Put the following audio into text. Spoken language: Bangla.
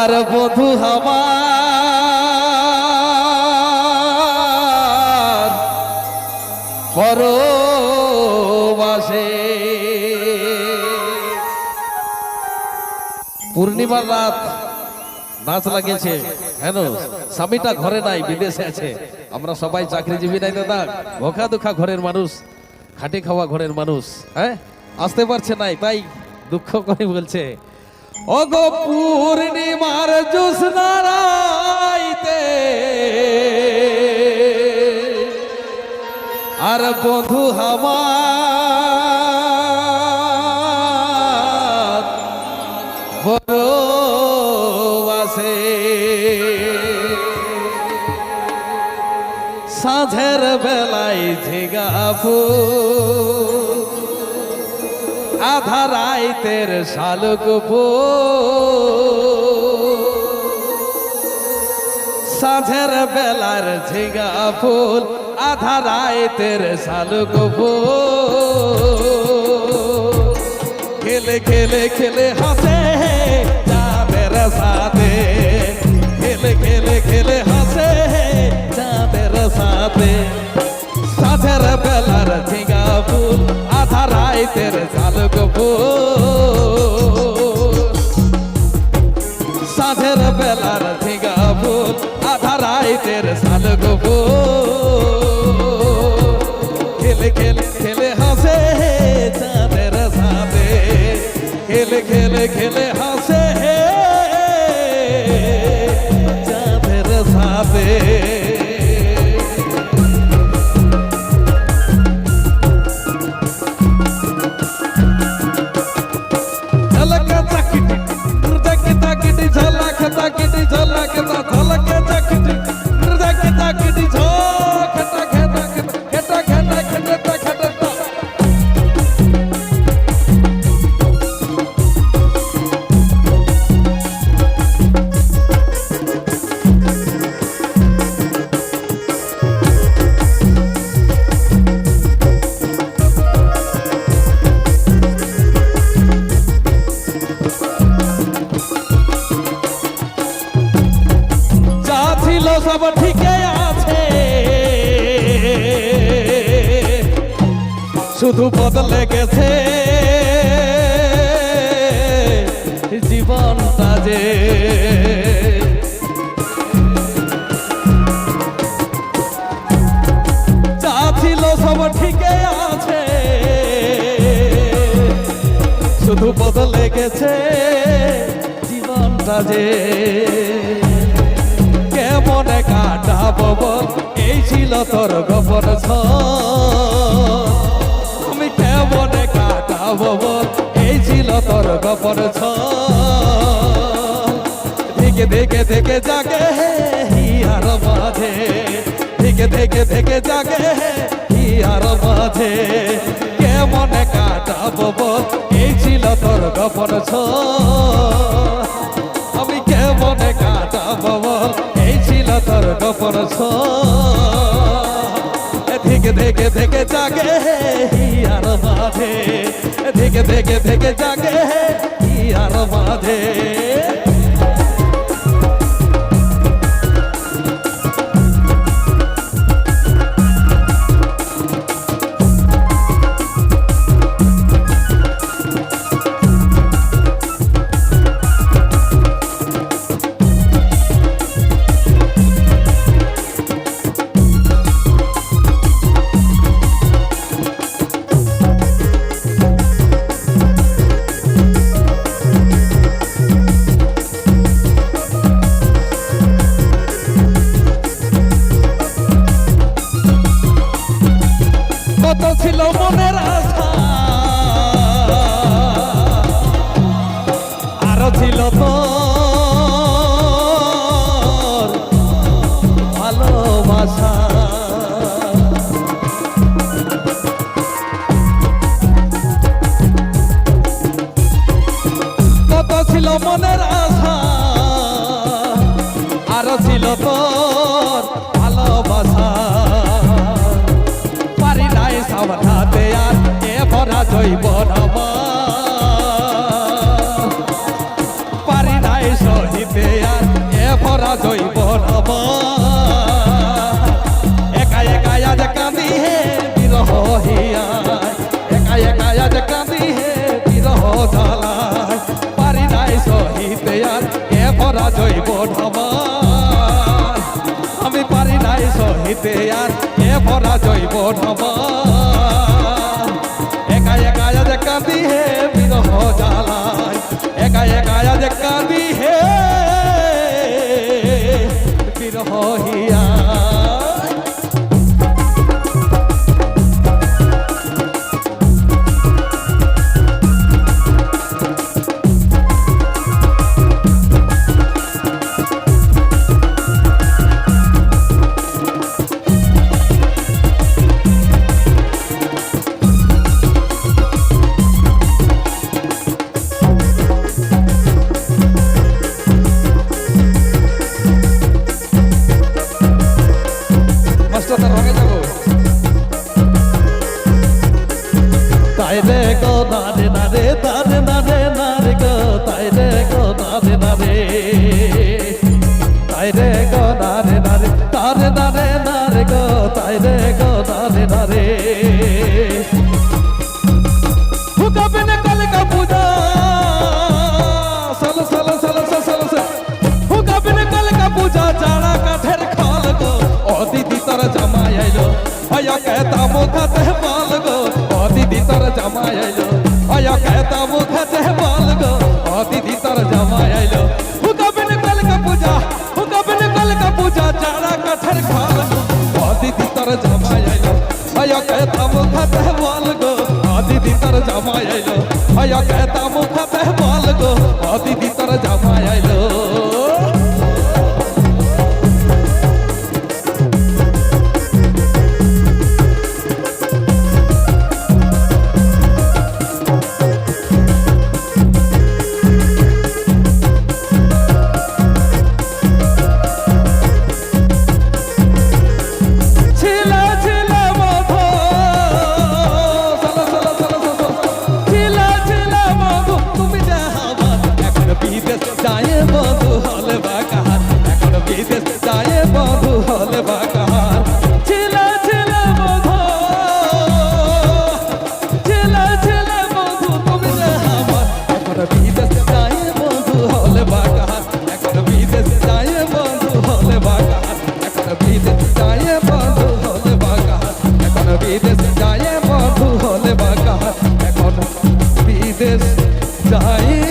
আর বধু আমার পরবাসে। পূর্ণিমার রাত নাচ লাগিয়েছে। হেন, স্বামীটা ঘরে নাই, বিদেশে আছে। আমরা সবাই চাকরিজীবী নাই দাদা। ভোকা দুঃখা ঘরের মানুষ, খাটে খাওয়া ঘরের মানুষ হ্যাঁ? আসতে পারছে নাই, তাই দুঃখ করে বলছে। ওগো পূর্ণিমার জোসনারাইতে আর বন্ধু আমার পরবাসে সাঁঝের বেলায় ঝিগা ফুল আধা রাইতের ফুল। সাঁঝের বেলার ঝিগা ফুল, আধা রাইতের শালুক ফুল। খেলে খেলে খেলে হাসে চাঁদের সাথে। আধা রাইতের শালুক ফুল সাঁঝের বেলার ঝিঙা ফুল আধা রাইতের শালুক ফুল সব ঠিকই আছে। শুধু বদলে গেছে জীবনটা যে যা ছিল সব ঠিকই আছে। শুধু বদলে গেছে জীবনটা যে। কেমনে কাটাবো বল এই ছিল তোর গোপন। আমি কেমনে কাটাবো বল এই ছিল তোর গোপন। দেখে দেখে দেখে জাগে হিয়ার মাঝে দেখে দেখে দেখে জাগে হিয়ার মাঝে কেমনে কাটাবো বল এই ছিল তোর গোপন ছল। তোর গোপন থেকে থেকে থেকে জাগে হিয়ার মাঝে। থেকে থেকে থেকে জাগে হিয়ার মাঝে। আরও ছিল তোর ভালোবাসা। পারি নাই সামলাতে আর এ ভরা জৈব নামা হইতে আর কে ভরা জৈব একা একা আজ কাঁদি হে বিরহ জ্বালায়। একা একা আজ কাঁদি হে বিরহ হিয়া মাস্টার তার রঙে যাব। তাই রে গো নারে নারে। তারে তাই রে গো, তাই রে গো রে आया कहता मोठा तेहमाल ग। दीदी तर जमायल अया कहता मोठा तेहमाल ग। दीदी तर जमायल हुका बिन कल का पूजा, हुका बिन कल का पूजा, चारा कठर खाल ग। दीदी तर जमायल अया कहता मोठा तेहमाल ग। दीदी तर जमायल अया कहता मोठा तेहमाल ग। दीदी तर जमायल বিদেশ যায় বন্ধু হলে বাগান। এখন বিদেশ যায়